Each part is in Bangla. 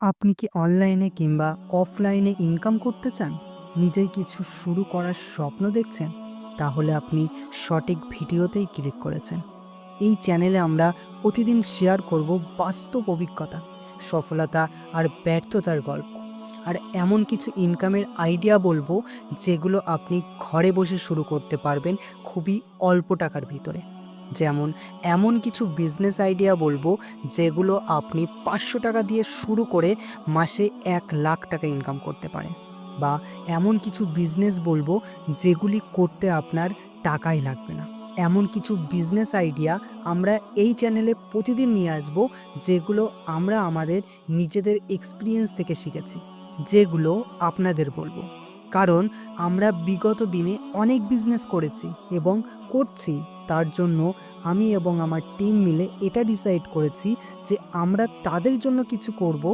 আপনি কি অনলাইনে কিংবা অফলাইনে ইনকাম করতে চান? নিজেই কিছু শুরু করার স্বপ্ন দেখছেন? তাহলে আপনি সঠিক ভিডিওতেই ক্লিক করেছেন। এই চ্যানেলে আমরা প্রতিদিন শেয়ার করব বাস্তব অভিজ্ঞতা, সফলতা আর ব্যর্থতার গল্প। আর এমন কিছু ইনকামের আইডিয়া বলব যেগুলো আপনি ঘরে বসে শুরু করতে পারবেন খুবই অল্প টাকার ভিতরে। যেমন এমন কিছু বিজনেস আইডিয়া বলব যেগুলো আপনি পাঁচশো টাকা দিয়ে শুরু করে মাসে এক লাখ টাকা ইনকাম করতে পারেন। বা এমন কিছু বিজনেস বলব যেগুলি করতে আপনার টাকাই লাগবে না। এমন কিছু বিজনেস আইডিয়া আমরা এই চ্যানেলে প্রতিদিন নিয়ে আসব যেগুলো আমরা আমাদের নিজেদের এক্সপিরিয়েন্স থেকে শিখেছি, যেগুলো আপনাদের বলব। কারণ আমরা বিগত দিনে অনেক বিজনেস করেছি এবং করছি। তার জন্য আমি এবং আমার টিম মিলে এটা ডিসাইড করেছি যে আমরা তাদের জন্য কিছু করব,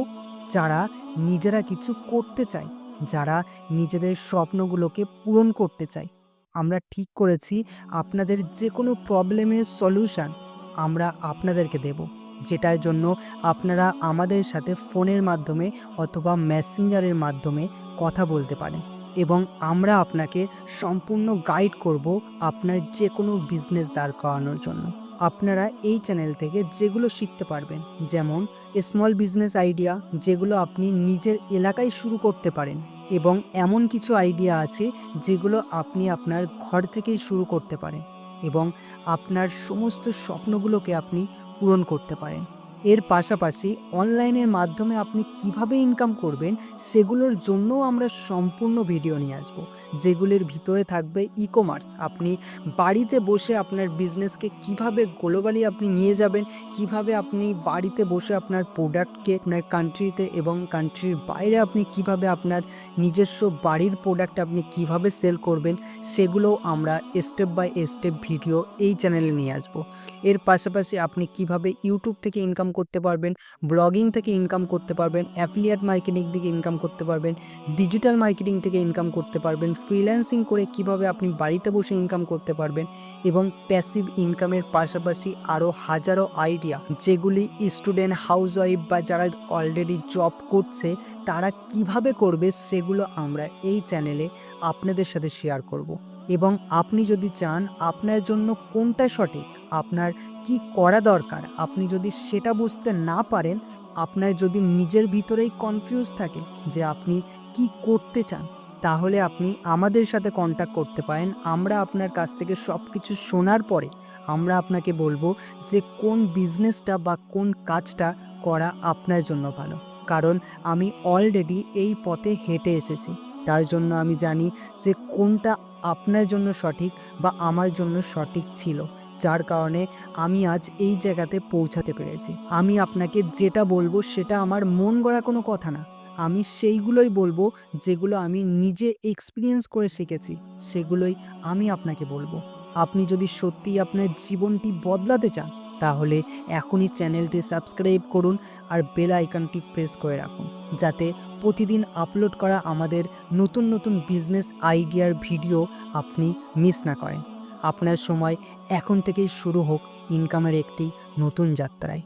যারা নিজেরা কিছু করতে চায়, যারা নিজেদের স্বপ্নগুলোকে পূরণ করতে চায়। আমরা ঠিক করেছি আপনাদের যে কোনো প্রবলেমের সলিউশন আমরা আপনাদেরকে দেব, যেটার জন্য আপনারা আমাদের সাথে ফোনের মাধ্যমে অথবা মেসেঞ্জারের মাধ্যমে কথা বলতে পারেন। এবং আমরা আপনাকে সম্পূর্ণ গাইড করব আপনার যে কোনো বিজনেস দাঁড় করানোর জন্য। আপনারা এই চ্যানেল থেকে যেগুলো শিখতে পারবেন, যেমন স্মল বিজনেস আইডিয়া যেগুলো আপনি নিজের এলাকায় শুরু করতে পারেন এবং এমন কিছু আইডিয়া আছে যেগুলো আপনি আপনার ঘর থেকেই শুরু করতে পারেন এবং আপনার সমস্ত স্বপ্নগুলোকে আপনি পূরণ করতে পারেন। এর পাশাপাশি অনলাইনের মাধ্যমে আপনি কীভাবে ইনকাম করবেন সেগুলোর জন্যও আমরা সম্পূর্ণ ভিডিও নিয়ে আসব। যেগুলির ভিতরে থাকবে ই কমার্স আপনি বাড়িতে বসে আপনার বিজনেসকে কীভাবে গ্লোবালি আপনি নিয়ে যাবেন, কীভাবে আপনি বাড়িতে বসে আপনার প্রোডাক্টকে আপনার কান্ট্রিতে এবং কান্ট্রির বাইরে আপনি কীভাবে আপনার নিজস্ব বাড়ির প্রোডাক্ট আপনি কীভাবে সেল করবেন সেগুলো আমরা স্টেপ বাই স্টেপ ভিডিও এই চ্যানেলে নিয়ে আসব। এর পাশাপাশি আপনি কীভাবে ইউটিউব থেকে ইনকাম করতে পারবেন, ব্লগিং থেকে ইনকাম করতে পারবেন অ্যাফিলিয়েট মার্কেটিং থেকে ইনকাম করতে পারবেন ডিজিটাল মার্কেটিং থেকে ইনকাম করতে পারবেন ফ্রিল্যান্সিং করে কীভাবে আপনি বাড়িতে বসে ইনকাম করতে পারবেন এবং প্যাসিভ ইনকামের পাশাপাশি আরও হাজারো আইডিয়া যেগুলি স্টুডেন্ট হাউস ওয়াইফ বা যারা অলরেডি জব করছে, তারা কীভাবে করবে সেগুলো আমরা এই চ্যানেলে আপনাদের সাথে শেয়ার করব। এবং আপনি যদি চান আপনার জন্য কোনটা সঠিক, আপনার কি করা দরকার, আপনি যদি সেটা বুঝতে না পারেন, আপনার যদি নিজের ভিতরেই কনফিউজ থাকে যে আপনি কি করতে চান, তাহলে আপনি আমাদের সাথে কন্ট্যাক্ট করতে পারেন। আমরা আপনার কাছ থেকে সব কিছু শোনার পরে আমরা আপনাকে বলব যে কোন বিজনেসটা বা কোন কাজটা করা আপনার জন্য ভালো। কারণ আমি অলরেডি এই পথে হেঁটে এসেছি। তার জন্য আমি জানি যে কোনটা আপনার জন্য সঠিক বা আমার জন্য সঠিক ছিল। যার কারণে আমি আজ এই জায়গাতে পৌঁছাতে পেরেছি। আমি আপনাকে যেটা বলব সেটা আমার মন গড়া কোনো কথা না। আমি সেইগুলোই বলব যেগুলো আমি নিজে এক্সপিরিয়েন্স করে শিখেছি। সেগুলোই আমি আপনাকে বলব। আপনি যদি সত্যিই আপনার জীবনটি বদলাতে চান তাহলে এখনই চ্যানেলটি সাবস্ক্রাইব করুন আর বেল আইকনটি প্রেস করে রাখুন, যাতে প্রতিদিন আপলোড করা আমাদের নতুন নতুন বিজনেস আইডিয়ার ভিডিও আপনি মিস না করেন। আপনার সময় এখন থেকেই শুরু হোক ইনকামের একটি নতুন যাত্রায়।